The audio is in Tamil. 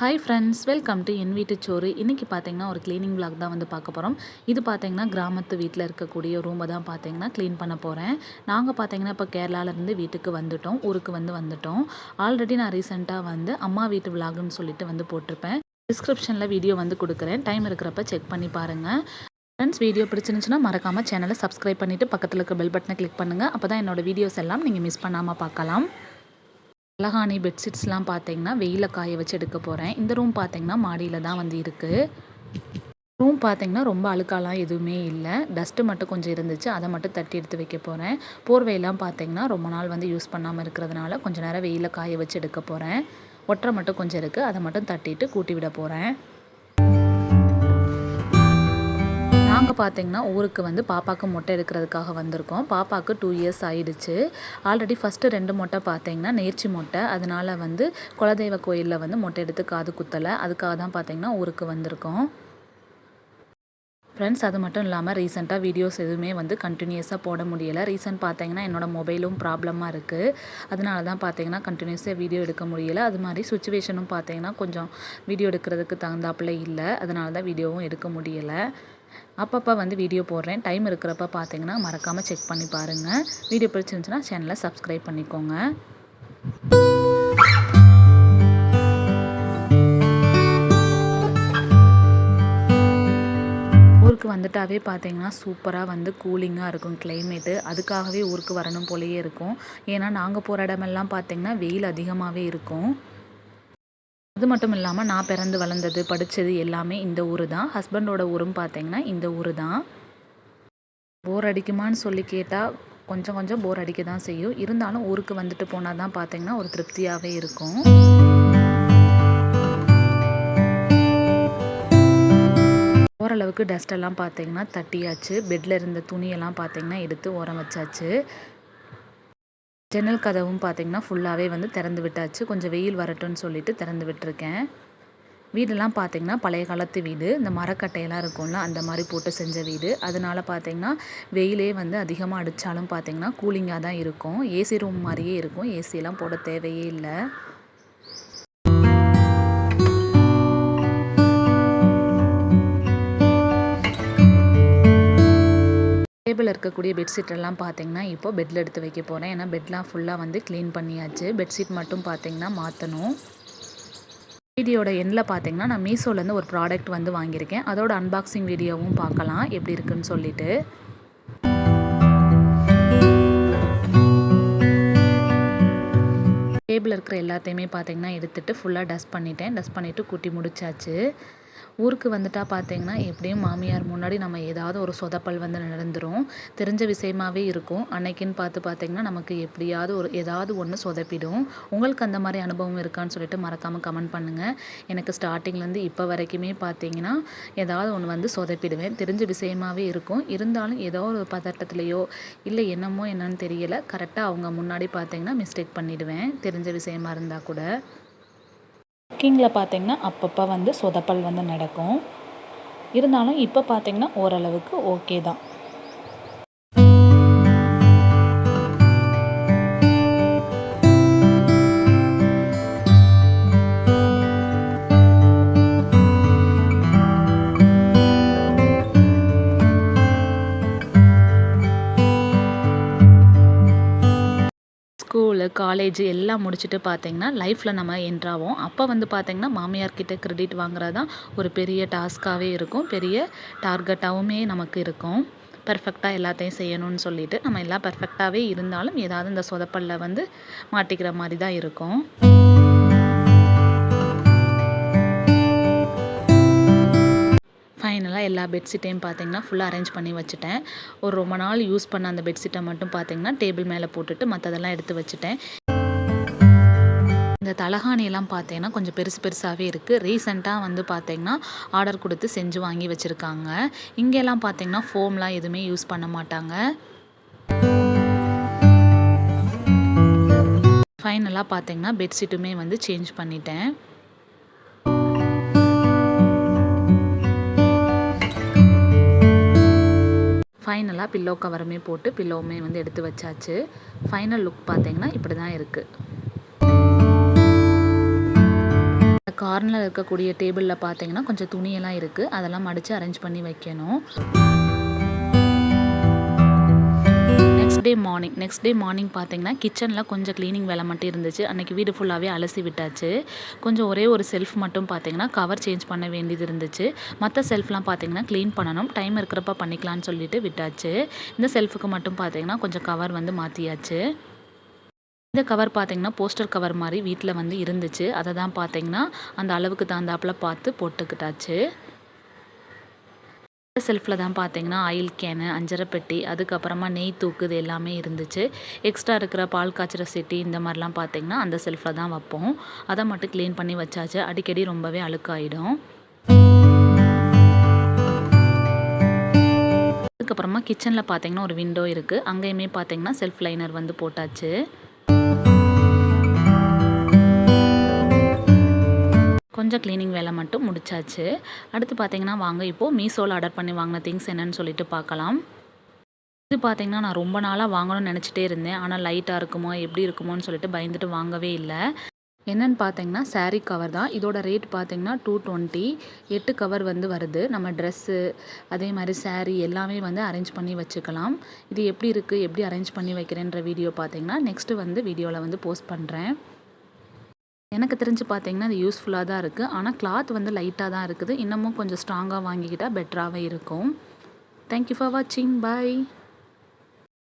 ஹாய் ஃப்ரெண்ட்ஸ் வெல்கம் டு என் வீட்டு சோறு இன்றைக்கி பார்த்தீங்கன்னா ஒரு க்ளீனிங் vlog தான் வந்து பார்க்க போகிறோம் இது பார்த்தீங்கன்னா கிராமத்து வீட்டில் இருக்கக்கூடிய ரூமை தான் பார்த்தீங்கன்னா க்ளீன் பண்ண போகிறேன் நாங்கள் பார்த்தீங்கன்னா இப்போ கேரளாவிலேருந்து வீட்டுக்கு வந்துட்டோம் ஊருக்கு வந்து வந்துட்டோம். ஆல்ரெடி நான் ரீசெண்டாக வந்து அம்மா வீட்டு விளாக்னு சொல்லிட்டு வந்து போட்டிருப்பேன். டிஸ்கிரிப்ஷனில் வீடியோ வந்து கொடுக்குறேன். டைம் இருக்கிறப்ப செக் பண்ணி பாருங்கள் ஃப்ரெண்ட்ஸ் வீடியோ பிடிச்சிருந்துச்சுன்னா மறக்காமல் சேனலை சப்ஸ்கிரைப் பண்ணிவிட்டு பக்கத்தில் இருக்க பெல் பட்டனை கிளிக் பண்ணுங்கள் அப்போ தான் என்னோடய வீடியோஸ் எல்லாம் நீங்கள் மிஸ் பண்ணாமல் பார்க்கலாம். அழகானி பெட்ஷீட்ஸ்லாம் பார்த்தீங்கன்னா வெயிலில் காய வச்சு எடுக்க போகிறேன் இந்த ரூம் பார்த்தீங்கன்னா மாடியில் தான் வந்து இருக்குது ரூம் பார்த்தீங்கன்னா ரொம்ப அழுக்காலாம் எதுவுமே இல்லை. டஸ்ட்டு மட்டும் கொஞ்சம் இருந்துச்சு. அதை மட்டும் தட்டி எடுத்து வைக்க போகிறேன் போர்வையெல்லாம் பார்த்தீங்கன்னா ரொம்ப நாள் வந்து யூஸ் பண்ணாமல் இருக்கிறதுனால கொஞ்சம் நேரம் வெயிலில் காய வச்சு எடுக்க போகிறேன் ஒற்றை மட்டும் கொஞ்சம் இருக்குது அதை மட்டும் தட்டிட்டு கூட்டி விட போகிறேன் நாங்கள் பார்த்தீங்கன்னா ஊருக்கு வந்து பாப்பாவுக்கு மொட்டை எடுக்கிறதுக்காக வந்திருக்கோம். பாப்பாவுக்கு டூ இயர்ஸ் ஆயிடுச்சு. ஆல்ரெடி ஃபஸ்ட்டு ரெண்டு மொட்டை பார்த்தீங்கன்னா நேர்ச்சி மொட்டை. அதனால் வந்து குலதெய்வ கோயிலில் வந்து மொட்டை எடுத்து காது குத்தலை. அதுக்காக தான் பார்த்தீங்கன்னா ஊருக்கு வந்திருக்கோம். ஃப்ரெண்ட்ஸ் அது மட்டும் இல்லாமல் ரீசெண்டாக வீடியோஸ் எதுவுமே வந்து கண்டினியூஸாக போட முடியலை. ரீசெண்ட் பார்த்தீங்கன்னா என்னோடய மொபைலும் ப்ராப்ளமாக இருக்குது அதனால தான் பார்த்தீங்கன்னா கண்டினியூஸாக வீடியோ எடுக்க முடியலை. அது மாதிரி சுச்சுவேஷனும் பார்த்தீங்கன்னா கொஞ்சம் வீடியோ எடுக்கிறதுக்கு தகுந்தாப்புல இல்லை. அதனால தான் வீடியோவும் எடுக்க முடியலை. அப்பப்போ வந்து வீடியோ போடுறேன். டைம் இருக்கிறப்ப பார்த்தீங்கன்னா மறக்காமல் செக் பண்ணி பாருங்கள் வீடியோ பிடிச்சிருந்துச்சுன்னா சேனலை சப்ஸ்கிரைப் பண்ணிக்கோங்க. ஊருக்கு வந்துட்டாவே பார்த்தீங்கன்னா சூப்பராக வந்து கூலிங்காக இருக்கும் கிளைமேட்டு அதுக்காகவே ஊருக்கு வரணும் போலயே இருக்கும். ஏன்னா நாங்கள் போகிற இடமெல்லாம் பார்த்தீங்கன்னா வெயில் அதிகமாகவே இருக்கும். அது மட்டும் இல்லாமல் நான் பிறந்து வளர்ந்தது படித்தது எல்லாமே இந்த ஊர் தான். ஹஸ்பண்டோட ஊரும் பார்த்தீங்கன்னா இந்த ஊர் தான். போர் அடிக்குமான்னு சொல்லி கேட்டால் கொஞ்சம் கொஞ்சம் போர் அடிக்க தான் செய்யும். இருந்தாலும் ஊருக்கு வந்துட்டு போனால் தான் பார்த்தீங்கன்னா ஒரு திருப்தியாகவே இருக்கும். ஓரளவுக்கு டஸ்ட் எல்லாம் பார்த்தீங்கன்னா தட்டியாச்சு. பெட்டில் இருந்த துணியெல்லாம் பார்த்தீங்கன்னா எடுத்து ஓரம் வச்சாச்சு. ஜன்னல் கதவும் பார்த்தீங்கன்னா ஃபுல்லாகவே வந்து திறந்து விட்டாச்சு. கொஞ்சம் வெயில் வரட்டும்னு சொல்லிட்டு திறந்து விட்டுருக்கேன். வீடெல்லாம் பார்த்திங்கன்னா பழைய காலத்து வீடு. இந்த மரக்கட்டையெல்லாம் இருக்கும்ல அந்த மாதிரி போட்டு செஞ்ச வீடு. அதனால் பார்த்திங்கன்னா வெயிலே வந்து அதிகமாக அடித்தாலும் பார்த்திங்கன்னா கூலிங்காக தான் இருக்கும். ஏசி ரூம் மாதிரியே இருக்கும். ஏசியெல்லாம் போட தேவையே இல்லை. டேபிள் இருக்கக்கூடிய பெட்ஷீட் எல்லாம் பார்த்தீங்கன்னா இப்போ பெட்டில் எடுத்து வைக்க போகிறேன் ஏன்னா பெட்லாம் ஃபுல்லாக வந்து க்ளீன் பண்ணியாச்சு. பெட்ஷீட் மட்டும் பார்த்தீங்கன்னா மாற்றணும் வீடியோட எண்டில் பார்த்தீங்கன்னா நான் மீஷோலேருந்து ஒரு ப்ராடக்ட் வந்து வாங்கியிருக்கேன். அதோட அன்பாக்சிங் வீடியோவும் பார்க்கலாம். எப்படி இருக்குன்னு சொல்லிட்டு. டேபிள் இருக்கிற எல்லாத்தையுமே பார்த்தீங்கன்னா எடுத்துகிட்டு ஃபுல்லாக டஸ்ட் பண்ணிட்டேன். டஸ்ட் பண்ணிவிட்டு கூட்டி முடிச்சாச்சு. ஊருக்கு வந்துட்டா பார்த்தீங்கன்னா எப்படியும் மாமியார் முன்னாடி நம்ம ஏதாவது ஒரு சொதப்பல் வந்து நடந்துரும். தெரிஞ்ச விஷயமாவே இருக்கும். அன்னைக்குன்னு பார்த்து பார்த்தீங்கன்னா நமக்கு எப்படியாவது ஒரு ஏதாவது ஒன்று சொதப்பிடும். உங்களுக்கு அந்த மாதிரி அனுபவம் இருக்கான்னு சொல்லிட்டு மறக்காமல் கமெண்ட் பண்ணுங்கள் எனக்கு ஸ்டார்டிங்லேருந்து இப்போ வரைக்குமே பார்த்தீங்கன்னா ஏதாவது ஒன்று வந்து சொதப்பிடுவேன். தெரிஞ்ச விஷயமாவே இருக்கும். இருந்தாலும் ஏதோ ஒரு பதட்டத்துலேயோ இல்லை என்னமோ என்னன்னு தெரியலை கரெக்டாக அவங்க முன்னாடி பார்த்தீங்கன்னா மிஸ்டேக் பண்ணிடுவேன். தெரிஞ்ச விஷயமா இருந்தால் கூட. குக்கிங்கில் பார்த்திங்கன்னா அப்பப்போ வந்து சொதப்பல் வந்து நடக்கும். இருந்தாலும் இப்போ பார்த்திங்கன்னா ஓரளவுக்கு ஓகே தான். ஸ்கூலு காலேஜ் எல்லாம் முடிச்சுட்டு பார்த்தீங்கன்னா லைஃப்பில் நம்ம என்ட்ராவோம் அப்போ வந்து பார்த்தீங்கன்னா மாமியார்கிட்ட கிரெடிட் வாங்குறது தான் ஒரு பெரிய டாஸ்க்காகவே இருக்கும். பெரிய டார்கெட்டாகவுமே நமக்கு இருக்கும். பர்ஃபெக்டாக எல்லாத்தையும் செய்யணும்னு சொல்லிட்டு நம்ம எல்லாம் பர்ஃபெக்டாகவே இருந்தாலும் ஏதாவது இந்த சொதப்பல்ல வந்து மாட்டிக்கிற மாதிரி தான் இருக்கும். ஃபைனலாக எல்லா பெட்ஷீட்டையும் பார்த்தீங்கன்னா ஃபுல்லாக அரேஞ்ச் பண்ணி வச்சுட்டேன். ஒரு ரொம்ப நாள் யூஸ் பண்ண அந்த பெட்ஷீட்டை மட்டும் பார்த்தீங்கன்னா டேபிள் மேலே போட்டுட்டு மற்றதெல்லாம் எடுத்து வச்சுட்டேன். இந்த தலகாணியெல்லாம் பார்த்தீங்கன்னா கொஞ்சம் பெருசு பெருசாகவே இருக்குது ரீசெண்டாக வந்து பார்த்தீங்கன்னா ஆர்டர் கொடுத்து செஞ்சு வாங்கி வச்சுருக்காங்க. இங்கெல்லாம் பார்த்தீங்கன்னா ஃபோம்லாம் எதுவுமே யூஸ் பண்ண மாட்டாங்க. ஃபைனலாக பார்த்தீங்கன்னா பெட்ஷீட்டுமே வந்து சேஞ்ச் பண்ணிட்டேன். ஃபைனலாக பில்லோ கவருமே போட்டு பில்லோவுமே வந்து எடுத்து வச்சாச்சு. ஃபைனல் லுக் பார்த்தீங்கன்னா இப்படி தான் இருக்குது கார்னரில் இருக்கக்கூடிய டேபிளில் பார்த்தீங்கன்னா கொஞ்சம் துணியெல்லாம் இருக்குது அதெல்லாம் மடித்து அரேஞ்ச் பண்ணி வைக்கணும். Next day morning next day morning பார்த்தீங்கன்னா கிச்சனில் கொஞ்சம் க்ளீனிங் வேலை மட்டும் இருந்துச்சு. அன்றைக்கி வீடு ஃபுல்லாகவே அலசி விட்டாச்சு. கொஞ்சம் ஒரே ஒரு செல்ஃப் மட்டும் பார்த்தீங்கன்னா கவர் சேஞ்ச் பண்ண வேண்டியது இருந்துச்சு. மற்ற செல்ஃப்லாம் பார்த்தீங்கன்னா க்ளீன் பண்ணணும். டைம் இருக்கிறப்ப பண்ணிக்கலாம்னு சொல்லிட்டு விட்டாச்சு. இந்த செல்ஃபுக்கு மட்டும் பார்த்தீங்கன்னா கொஞ்சம் கவர் வந்து மாற்றியாச்சு இந்த கவர் பார்த்தீங்கன்னா போஸ்டர் கவர் மாதிரி வீட்டில் வந்து இருந்துச்சு. அதை தான் பார்த்தீங்கன்னா அந்த அளவுக்கு தகுந்தாப்புல பார்த்து போட்டுக்கிட்டாச்சு. செல்ஃபில் தான் பார்த்தீங்கன்னா ஆயில் கேனு அஞ்சரை பெட்டி அதுக்கப்புறமா நெய் தூக்கு இது எல்லாமே இருந்துச்சு. எக்ஸ்ட்ரா இருக்கிற பால் காய்ச்சிற சிட்டி இந்த மாதிரிலாம் பார்த்தீங்கன்னா அந்த செல்ஃபில் தான் வைப்போம். அதை மட்டும் க்ளீன் பண்ணி வச்சாச்சு. அடிக்கடி ரொம்பவே அழுக்காயிடும். அதுக்கப்புறமா கிச்சனில் பார்த்தீங்கன்னா ஒரு விண்டோ இருக்குது அங்கேயுமே பார்த்தீங்கன்னா செல்ஃப் லைனர் வந்து போட்டாச்சு. கொஞ்சம் க்ளீனிங் வேலை மட்டும் முடிச்சாச்சு. அடுத்து பார்த்தீங்கன்னா வாங்க இப்போது மீஷோவில் ஆர்டர் பண்ணி வாங்கின திங்ஸ் என்னன்னு சொல்லிட்டு பார்க்கலாம் இது பார்த்தீங்கன்னா நான் ரொம்ப நாளாக வாங்கணும்னு நினச்சிட்டே இருந்தேன். ஆனால் லைட்டாக இருக்குமோ எப்படி இருக்குமோன்னு சொல்லிட்டு பயந்துட்டு வாங்கவே இல்லை. என்னென்னு பார்த்தீங்கன்னா சாரீ கவர் தான். இதோட ரேட் பார்த்தீங்கன்னா டூ டுவெண்ட்டி எட்டு கவர் வந்து வருது. நம்ம ட்ரெஸ்ஸு அதே மாதிரி சாரீ எல்லாமே வந்து அரேஞ்ச் பண்ணி வச்சுக்கலாம். இது எப்படி இருக்குது எப்படி அரேஞ்ச் பண்ணி வைக்கிறேன்ற வீடியோ பார்த்தீங்கன்னா நெக்ஸ்ட்டு வந்து வீடியோவில் வந்து போஸ்ட் பண்ணுறேன் எனக்கு தெரிஞ்சு பார்த்தீங்கன்னா அது யூஸ்ஃபுல்லாக தான் இருக்குது ஆனால் கிளாத் வந்து லைட்டாக தான் இருக்குது. இன்னமும் கொஞ்சம் ஸ்ட்ராங்காக வாங்கிக்கிட்டால் பெட்டராகவே இருக்கும். தேங்க்யூ ஃபார் வாட்சிங் பாய்